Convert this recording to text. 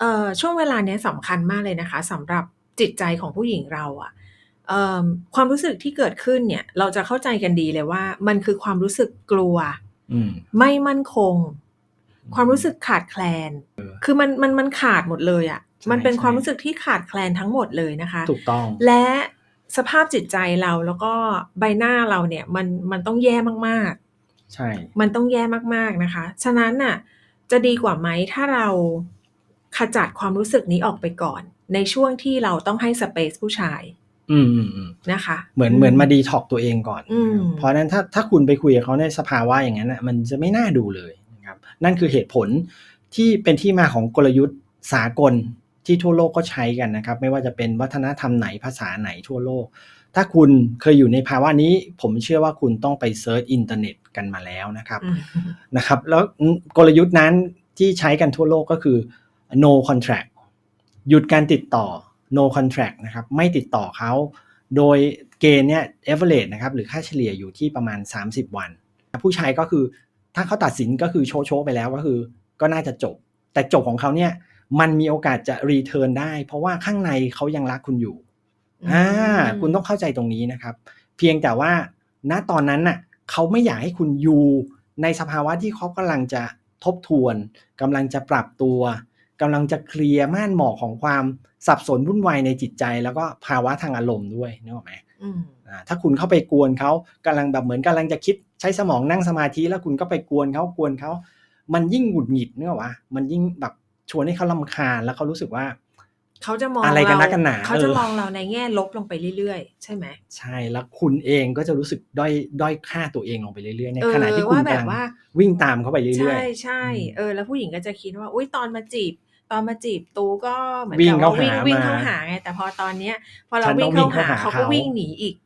เอ่อช่วงเวลาเนี้ยสำคัญมากเลยนะคะสำหรับจิตใจของผู้หญิงเราอะเอ่อความรู้สึกที่เกิดขึ้นเนี่ย เราจะเข้าใจกันดีเลยว่า มันคือความรู้สึกกลัว อืมไม่มั่นคง อืความรู้มสึกขาดแคลน เออคือมันมันมันขาดหมดเลยอะใช่มันเป็นความๆรู้สึกที่ขาดแคลนทั้งหมดเลยนะคะ ถูกต้อง และสภาพจิตใจเราแล้วก็ใบหน้าเราเนี่ยมันมันต้องแย่มากใช่ๆมันต้องแย่มากๆนะคะ ฉะนั้นน่ะ จะดีกว่าไหมถ้าเรา ขจัดความรู้สึกนี้ออกไปก่อน ในช่วงที่เราต้องให้สเปซผู้ชาย อืมๆนะคะๆเหมือนอืเหมือนมาม detox ตัวเองก่อน อืนะครับมเพราะฉะนั้นถ้าถ้าคุณไปคุยกับเขาในสภาวะอย่างนั้นน่ะมันจะไม่น่าดูเลยนะครับ นั่นคือเหตุผลที่เป็นที่มาของกลยุทธ์สากลที่ทั่วโลกก็ใช้กันนะครับ ไม่ว่าจะเป็นวัฒนธรรมไหนภาษาไหนทั่วโลก ถ้าคุณเคยอยู่ในภาวะนี้ ผมเชื่อว่าคุณต้องไปเซิร์ชอินเทอร์เน็ตกันมาแล้วนะครับอืมนะครับ แล้วอืมกลยุทธ์นั้นที่ใช้กันทั่วโลกก็คือ no contract หยุดการติดต่อ no contract นะครับไม่ติดต่อเขา โดยเกณฑ์เนี่ย average นะครับหรือค่าเฉลี่ยอยู่ที่ประมาณ 30 วัน ผู้ชายก็คือถ้าเขาตัดสินก็คือโชะๆไปแล้วก็คือ ก็น่าจะจบ แต่จบของเขาเนี่ยมันมีโอกาสจะรีเทิร์นได้ เพราะว่าข้างในเขายังรักคุณอยู่อือาคุณต้อมงเข้าใจตรงนี้นะครับ เพียงแต่ว่าณตอนนั้นน่ะเขาไม่อยากให้คุณอยู่ในสภาวะที่เขากำลังจะทบทวนกำลังจะปรับตัว กำลังจะเคลียร์ม่านหมอกของความสับสนวุ่นวายในจิตใจ แล้วก็ภาวะทางอารมณ์ด้วยนึกออกไหม?อืมอ่าถ้าคุณเข้าไปกวนเขากำลังแบบเหมือนกำลังจะคิดใช้สมองนั่งสมาธิแล้วคุณก็ไปกวนเขากวนเขา มันยิ่งหงุดหงิดนึกออกเปล่า?มันยิ่งแบบชวนให้เขารำคาญแล้วเขารู้สึกว่า เขาจะมองอะไรกัเรานนักกันหนาเขาเอจะอมองเราในแง่ลบลงไปเรื่อยๆ ใช่ไหม?ใช่แล้วคุณเองก็จะรู้สึกด้อยด้อยค่าตัวเองลงไปเรื่อยๆในเอขณะอที่คุว่าณแบกำบลังว่าวิ่งตามเขาไปใเรื่อยช่ๆอืๆมเออแล้วผู้หญิงก็จะคิดว่าอุ๊ยตอนมาจีบตอนมาจีบตูก็เหมือนวิ่กังบเข้าว่าวิ่หางวิ่งมาเข้าหาไงแต่พอตอนเนี้ย พอเราฉันวิต้่องงวิ่เข้างเข้าหาหาเขาเขก็าวิ่งหนีอีก